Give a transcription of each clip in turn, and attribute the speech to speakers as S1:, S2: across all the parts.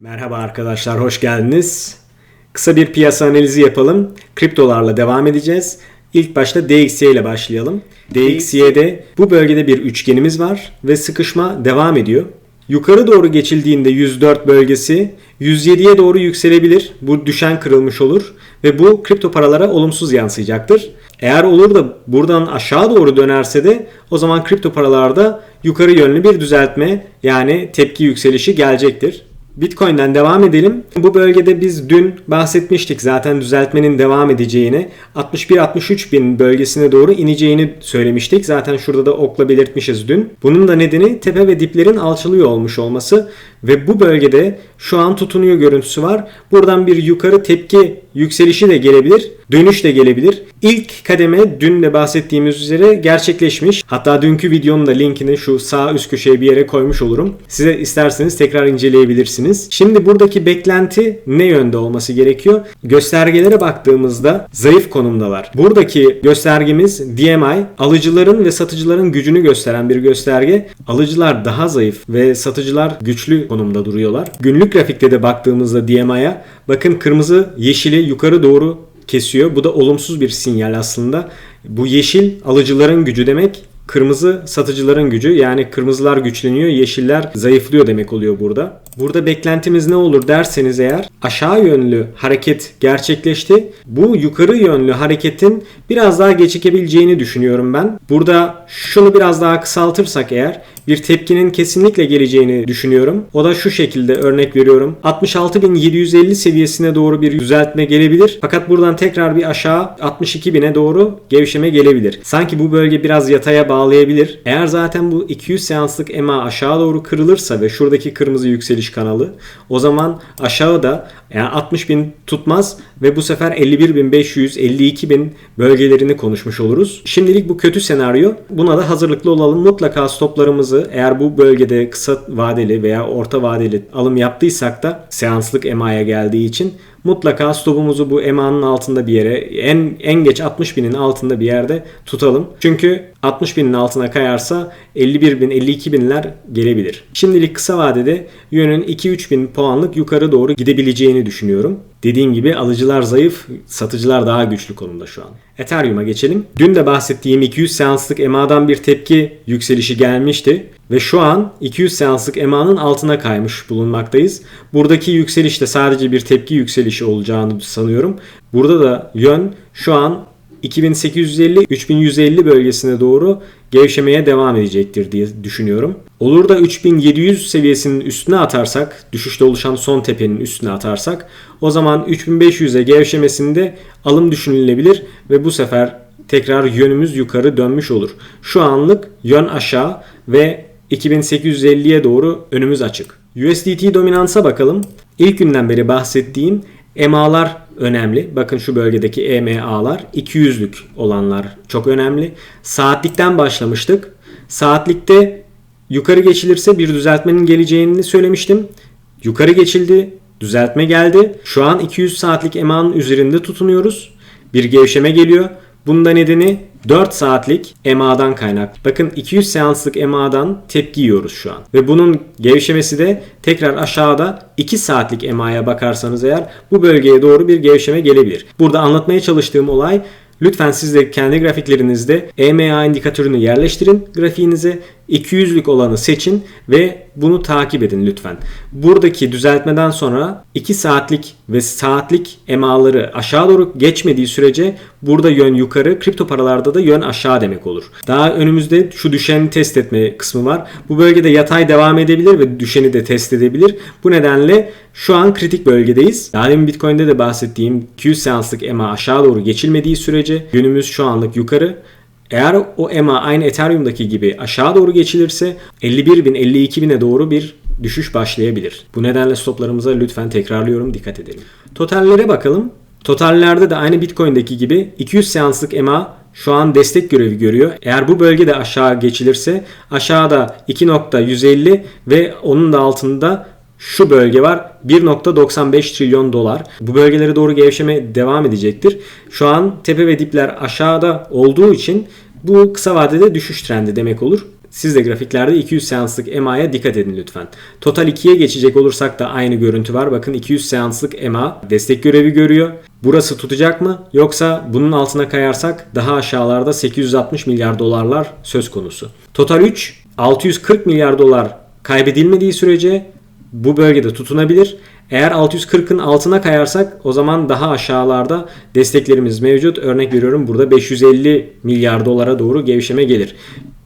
S1: Merhaba arkadaşlar, hoş geldiniz. Kısa bir piyasa analizi yapalım. Kriptolarla devam edeceğiz. İlk başta DXY ile başlayalım. DXY'de bu bölgede bir üçgenimiz var ve sıkışma devam ediyor. Yukarı doğru geçildiğinde 104 bölgesi 107'ye doğru yükselebilir. Bu düşen kırılmış olur ve bu kripto paralara olumsuz yansıyacaktır. Eğer olur da buradan aşağı doğru dönerse de o zaman kripto paralarda yukarı yönlü bir düzeltme yani tepki yükselişi gelecektir. Bitcoin'den devam edelim. Bu bölgede biz dün bahsetmiştik zaten düzeltmenin devam edeceğini. 61-63 bin bölgesine doğru ineceğini söylemiştik. Zaten şurada da okla belirtmişiz dün. Bunun da nedeni tepe ve diplerin alçalıyor olmuş olması. Ve bu bölgede şu an tutunuyor görüntüsü var. Buradan bir yukarı tepki yükselişi de gelebilir. Dönüş de gelebilir. İlk kademe dün de bahsettiğimiz üzere gerçekleşmiş. Hatta dünkü videonun da linkini şu sağ üst köşeye bir yere koymuş olurum. Size isterseniz tekrar inceleyebilirsiniz. Şimdi buradaki beklenti ne yönde olması gerekiyor? Göstergelere baktığımızda zayıf konumdalar. Buradaki göstergemiz DMI alıcıların ve satıcıların gücünü gösteren bir gösterge. Alıcılar daha zayıf ve satıcılar güçlü konumda duruyorlar. Günlük grafikte de baktığımızda DMI'ya bakın kırmızı yeşili yukarı doğru kesiyor. Bu da olumsuz bir sinyal aslında. Bu yeşil alıcıların gücü demek. Kırmızı satıcıların gücü yani kırmızılar güçleniyor, yeşiller zayıflıyor demek oluyor burada. Burada beklentimiz ne olur derseniz eğer aşağı yönlü hareket gerçekleşti. Bu yukarı yönlü hareketin biraz daha gecikebileceğini düşünüyorum ben. Burada şunu biraz daha kısaltırsak eğer bir tepkinin kesinlikle geleceğini düşünüyorum. O da şu şekilde örnek veriyorum. 66.750 seviyesine doğru bir düzeltme gelebilir. Fakat buradan tekrar bir aşağı 62.000'e doğru gevşeme gelebilir. Sanki bu bölge biraz yataya bağlayabilir. Eğer zaten bu 200 seanslık EMA aşağı doğru kırılırsa ve şuradaki kırmızı yükseliş kanalı o zaman aşağıda yani 60.000 tutmaz ve bu sefer 51.500, 52.000 bölgelerini konuşmuş oluruz. Şimdilik bu kötü senaryo. Buna da hazırlıklı olalım. Mutlaka stoplarımızı eğer bu bölgede kısa vadeli veya orta vadeli alım yaptıysak da seanslık EMA'ya geldiği için mutlaka stopumuzu bu EMA'nın altında bir yere en en geç 60 binin altında bir yerde tutalım. Çünkü 60 binin altına kayarsa 51 bin 52 binler gelebilir. Şimdilik kısa vadede yönün 2-3 bin puanlık yukarı doğru gidebileceğini düşünüyorum. Dediğim gibi alıcılar zayıf, satıcılar daha güçlü konumda şu an. Ethereum'a geçelim. Dün de bahsettiğim 200 seanslık EMA'dan bir tepki yükselişi gelmişti. Ve şu an 200 seanslık EMA'nın altına kaymış bulunmaktayız. Buradaki yükseliş de sadece bir tepki yükselişi olacağını sanıyorum. Burada da yön şu an 2850-3150 bölgesine doğru gevşemeye devam edecektir diye düşünüyorum. Olur da 3700 seviyesinin üstüne atarsak, düşüşte oluşan son tepenin üstüne atarsak o zaman 3500'e gevşemesinde alım düşünülebilir ve bu sefer tekrar yönümüz yukarı dönmüş olur. Şu anlık yön aşağı ve 2850'ye doğru önümüz açık. USDT dominansa bakalım. İlk günden beri bahsettiğim EMA'lar önemli. Bakın şu bölgedeki EMA'lar 200'lük olanlar çok önemli. Saatlikten başlamıştık. Saatlikte yukarı geçilirse bir düzeltmenin geleceğini söylemiştim. Yukarı geçildi. Düzeltme geldi. Şu an 200 saatlik EMA'nın üzerinde tutunuyoruz. Bir gevşeme geliyor. Bunda nedeni 4 saatlik EMA'dan kaynak. Bakın 200 seanslık EMA'dan tepki yiyoruz şu an. Ve bunun gevşemesi de tekrar aşağıda 2 saatlik EMA'ya bakarsanız eğer bu bölgeye doğru bir gevşeme gelebilir. Burada anlatmaya çalıştığım olay Lütfen siz de kendi grafiklerinizde EMA indikatörünü yerleştirin grafiğinize. 200'lük olanı seçin ve bunu takip edin lütfen. Buradaki düzeltmeden sonra 2 saatlik ve saatlik EMA'ları aşağı doğru geçmediği sürece burada yön yukarı, kripto paralarda da yön aşağı demek olur. Daha önümüzde şu düşeni test etme kısmı var. Bu bölgede yatay devam edebilir ve düşeni de test edebilir. Bu nedenle şu an kritik bölgedeyiz. Daha demin Bitcoin'de de bahsettiğim 200 seanslık EMA aşağı doğru geçilmediği sürece yönümüz şu anlık yukarı. Eğer o EMA aynı Ethereum'daki gibi aşağı doğru geçilirse 51.000-52.000'e doğru bir düşüş başlayabilir. Bu nedenle stoplarımıza lütfen tekrarlıyorum dikkat edelim. Totallere bakalım. Totallerde de aynı Bitcoin'deki gibi 200 seanslık EMA şu an destek görevi görüyor. Eğer bu bölgede aşağı geçilirse aşağıda 2.150 ve onun da altında şu bölge var 1.95 trilyon dolar. Bu bölgelere doğru gevşeme devam edecektir. Şu an tepe ve dipler aşağıda olduğu için bu kısa vadede düşüş trendi demek olur. Siz de grafiklerde 200 seanslık EMA'ya dikkat edin lütfen. Total 2'ye geçecek olursak da aynı görüntü var. Bakın 200 seanslık EMA destek görevi görüyor. Burası tutacak mı? Yoksa bunun altına kayarsak daha aşağılarda 860 milyar dolarlar söz konusu. Total 3 640 milyar dolar kaybedilmediği sürece bu bölgede tutunabilir. Eğer 640'ın altına kayarsak o zaman daha aşağılarda desteklerimiz mevcut. Örnek veriyorum burada 550 milyar dolara doğru gevşeme gelir.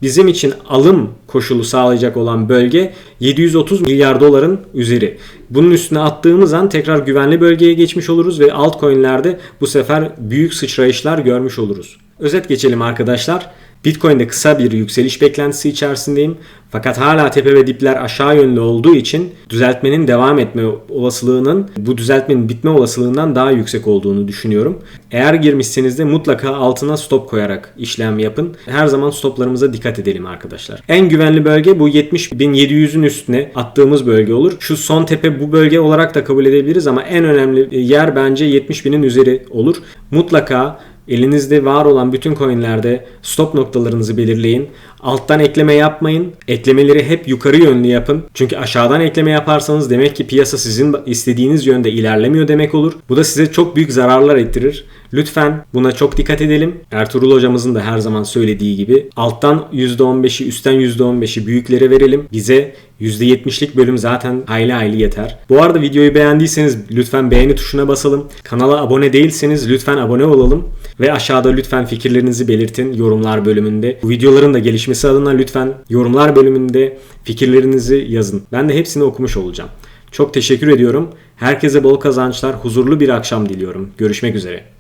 S1: Bizim için alım koşulu sağlayacak olan bölge 730 milyar doların üzeri. Bunun üstüne attığımız an tekrar güvenli bölgeye geçmiş oluruz ve altcoin'lerde bu sefer büyük sıçrayışlar görmüş oluruz. Özet geçelim arkadaşlar. Bitcoin'de kısa bir yükseliş beklentisi içerisindeyim. Fakat hala tepe ve dipler aşağı yönlü olduğu için düzeltmenin devam etme olasılığının bu düzeltmenin bitme olasılığından daha yüksek olduğunu düşünüyorum. Eğer girmişseniz de mutlaka altına stop koyarak işlem yapın. Her zaman stoplarımıza dikkat edelim arkadaşlar. En güvenli bölge bu 70.700'ün üstüne attığımız bölge olur. Şu son tepe bu bölge olarak da kabul edebiliriz ama en önemli yer bence 70.000'in üzeri olur. Mutlaka Elinizde var olan bütün coinlerde stop noktalarınızı belirleyin. Alttan ekleme yapmayın. Eklemeleri hep yukarı yönlü yapın. Çünkü aşağıdan ekleme yaparsanız demek ki piyasa sizin istediğiniz yönde ilerlemiyor demek olur. Bu da size çok büyük zararlar ettirir. Lütfen buna çok dikkat edelim. Ertuğrul hocamızın da her zaman söylediği gibi alttan %15'i üstten %15'i büyüklere verelim. Bize %70'lik bölüm zaten hayli hayli yeter. Bu arada videoyu beğendiyseniz lütfen beğeni tuşuna basalım. Kanala abone değilseniz lütfen abone olalım. Ve aşağıda lütfen fikirlerinizi belirtin yorumlar bölümünde. Bu videoların da gelişmesi adına lütfen yorumlar bölümünde fikirlerinizi yazın. Ben de hepsini okumuş olacağım. Çok teşekkür ediyorum. Herkese bol kazançlar, huzurlu bir akşam diliyorum. Görüşmek üzere.